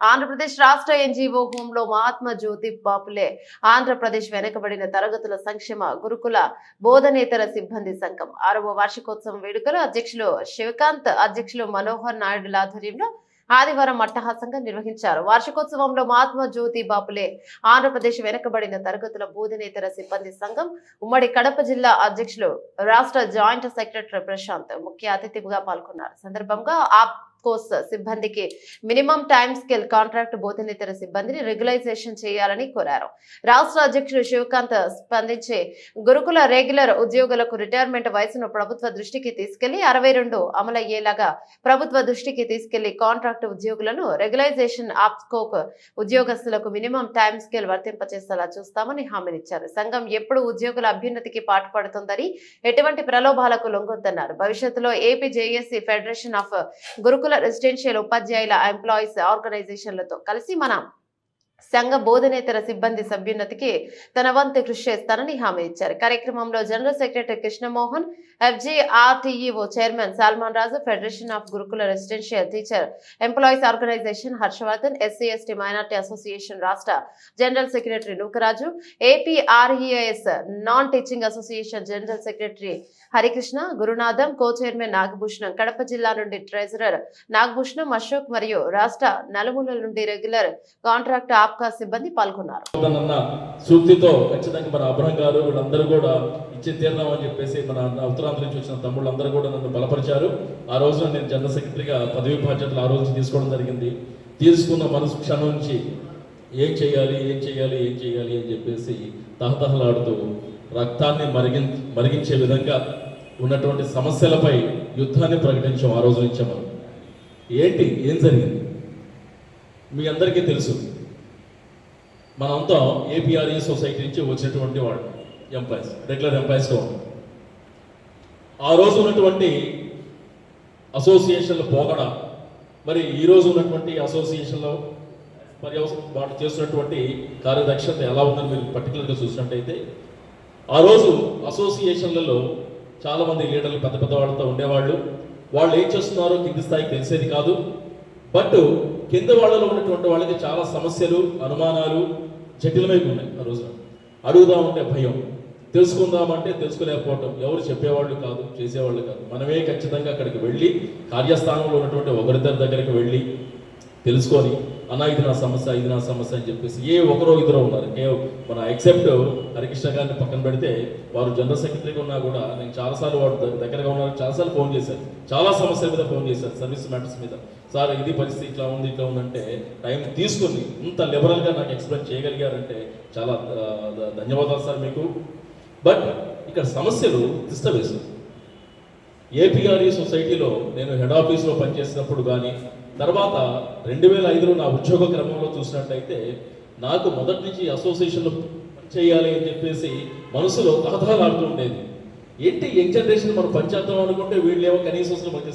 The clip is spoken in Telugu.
ఆంధ్రప్రదేశ్ రాష్ట్ర ఎన్జీఓ హోంలో మహాత్మా జ్యోతి బాపులే ఆంధ్రప్రదేశ్ వెనుకబడిన తరగతుల సంక్షేమ గురుకుల బోధనేతర సిబ్బంది సంఘం. ఆరవ వార్షికోత్సవం వేడుకలు అధ్యక్షులు శివకాంత్ అధ్యక్షులు మనోహర్ నాయుడుల ఆధ్వర్యంలో ఆదివారం అట్టహాసంగా నిర్వహించారు. వార్షికోత్సవంలో మహాత్మా జ్యోతి బాపులే ఆంధ్రప్రదేశ్ వెనుకబడిన తరగతుల బోధనేతర సిబ్బంది సంఘం ఉమ్మడి కడప జిల్లా అధ్యక్షులు రాష్ట్ర జాయింట్ సెక్రటరీ ప్రశాంత్ ముఖ్య అతిథిగా పాల్గొన్నారు. సందర్భంగా కోర్స్ సిబ్బందికి మినిమం టైం స్కేల్ కాంట్రాక్ట్ బోధనేతర సిబ్బందిని రెగ్యులైజేషన్ చేయాలని కోరారు. రాష్ట్ర అధ్యక్షుడు శివకాంత్ స్పందించి గురుకుల రెగ్యులర్ ఉద్యోగులకు రిటైర్మెంట్ వయసును ప్రభుత్వ దృష్టికి తీసుకెళ్ళి అరవై రెండు అమలయ్యేలాగా ప్రభుత్వ దృష్టికి తీసుకెళ్ళి కాంట్రాక్ట్ ఉద్యోగులను రెగ్యులైజేషన్ ఆప్స్కోక్ ఉద్యోగస్తులకు మినిమం టైం స్కేల్ వర్తింపచేసేలా చూస్తామని హామీనిచ్చారు. సంఘం ఎప్పుడు ఉద్యోగుల అభ్యున్నతికి పాటుపడుతుందని ఎటువంటి ప్రలోభాలకు లొంగొద్దన్నారు. భవిష్యత్తులో AP JAC federation of Gurukula residential ఉపాధ్యాయుల ఎంప్లాయీస్ ఆర్గనైజేషన్లతో కలిసి మన సంఘ బోధనేతర సిబ్బంది సభ్యున్నతికి తన వంతు కృషి చేస్తానని హామీ ఇచ్చారు. కార్యక్రమంలో general secretary Krishnamohan FGRTEO chairman Salman Raju federation of Gurukula residential teacher employees organisation Harshavardhan SC ST minority association రాష్ట్ర general secretary Nukaraju APRES non teaching association general secretary Harikrishna Gurunatham co chairman Nagabhushanam Kadapa జిల్లా నుండి ట్రెజరర్ నాగభూషణం అశోక్ మరియు రాష్ట్ర నలుమూలల నుండి రెగ్యులర్ కాంట్రాక్ట్ ఆప్కా సిబ్బంది పాల్గొన్నారు సూక్తితో ఖచ్చితంగా మన గారు వీళ్ళందరూ కూడా ఇచ్చి తీరదాం అని చెప్పేసి మన ఉత్తరాంధ్ర నుంచి వచ్చిన తమ్ముళ్ళందరూ కూడా నన్ను బలపరిచారు. ఆ రోజున నేను జనరల్ సెక్రటరీగా పదవి బాధ్యతలు ఆ రోజు తీసుకోవడం జరిగింది. తీసుకున్న మనసు క్షణం నుంచి ఏం చేయాలి ఏం చేయాలి ఏం చేయాలి అని చెప్పేసి తహతహలాడుతూ రక్తాన్ని మరిగి మరిగించే విధంగా ఉన్నటువంటి సమస్యలపై యుద్ధాన్ని ప్రకటించాం ఆ రోజు నుంచే మనం. ఏంటి? ఏం జరిగింది? మీ అందరికీ తెలుసు. మనంతా ఏపీఆర్ఈ సొసైటీ నుంచి వచ్చినటువంటి వాళ్ళు ఎంప్లాయీస్ రెగ్యులర్ ఎంప్లాయీస్గా ఉంటాం. ఆ రోజు ఉన్నటువంటి అసోసియేషన్ల పోగడ మరి ఈ రోజు ఉన్నటువంటి అసోసియేషన్లో పర్యవస వాళ్ళు చేస్తున్నటువంటి కార్యదక్షత ఎలా ఉందని మీరు పర్టికులర్గా చూసినట్టయితే ఆ రోజు అసోసియేషన్లలో చాలామంది లీడర్లు పెద్ద పెద్ద వాళ్ళతో ఉండేవాళ్ళు. వాళ్ళు ఏం చేస్తున్నారో కింది స్థాయికి తెలిసేది కాదు. బట్ కింద వాళ్ళలో ఉన్నటువంటి వాళ్ళకి చాలా సమస్యలు అనుమానాలు జటిలమై ఉన్నాయి ఆ రోజున. అడుగుదామంటే భయం. తెలుసుకుందామంటే తెలుసుకోలేకపోవటం. ఎవరు చెప్పేవాళ్ళు కాదు చేసేవాళ్ళు కాదు. మనమే ఖచ్చితంగా అక్కడికి వెళ్ళి కార్యస్థానంలో ఉన్నటువంటి ఒకరిద్దరి దగ్గరికి వెళ్ళి తెలుసుకొని అన్న ఇది నా సమస్య ఇది నా సమస్య అని చెప్పేసి ఏ ఒకరో ఇద్దరు ఉన్నారు. మన ఎక్సెప్ట్ హరికృష్ణ గారిని పక్కన పెడితే వారు జనరల్ సెక్రటరీగా ఉన్నా కూడా నేను చాలాసార్లు వాడు దగ్గరగా ఉన్నారు చాలాసార్లు ఫోన్ చేశాను చాలా సమస్యల మీద ఫోన్ చేశాను సర్వీస్ మ్యాటర్స్ మీద. సార్ ఇది పరిస్థితి ఇట్లా ఉంది ఇట్లా ఉందంటే టైం తీసుకుని ఇంత లిబరల్గా నాకు ఎక్స్ప్లెయిన్ చేయగలిగారంటే చాలా ధన్యవాదాలు సార్ మీకు. బట్ ఇక్కడ సమస్యలు తిష్టవేశారు ఏపీఆర్ఈ సొసైటీలో నేను హెడ్ ఆఫీస్లో పనిచేసినప్పుడు కానీ తర్వాత రెండు వేల ఐదులో నా ఉద్యోగ క్రమంలో చూసినట్టయితే నాకు మొదటి నుంచి అసోసియేషన్లో చేయాలి అని చెప్పేసి మనసులో తహతహలాడుతూ ఉండేది. ఏంటి యంగ్ జనరేషన్ మనం పనిచేద్దాం అనుకుంటే వీళ్ళు ఏమో కనీసం అసలు మనకి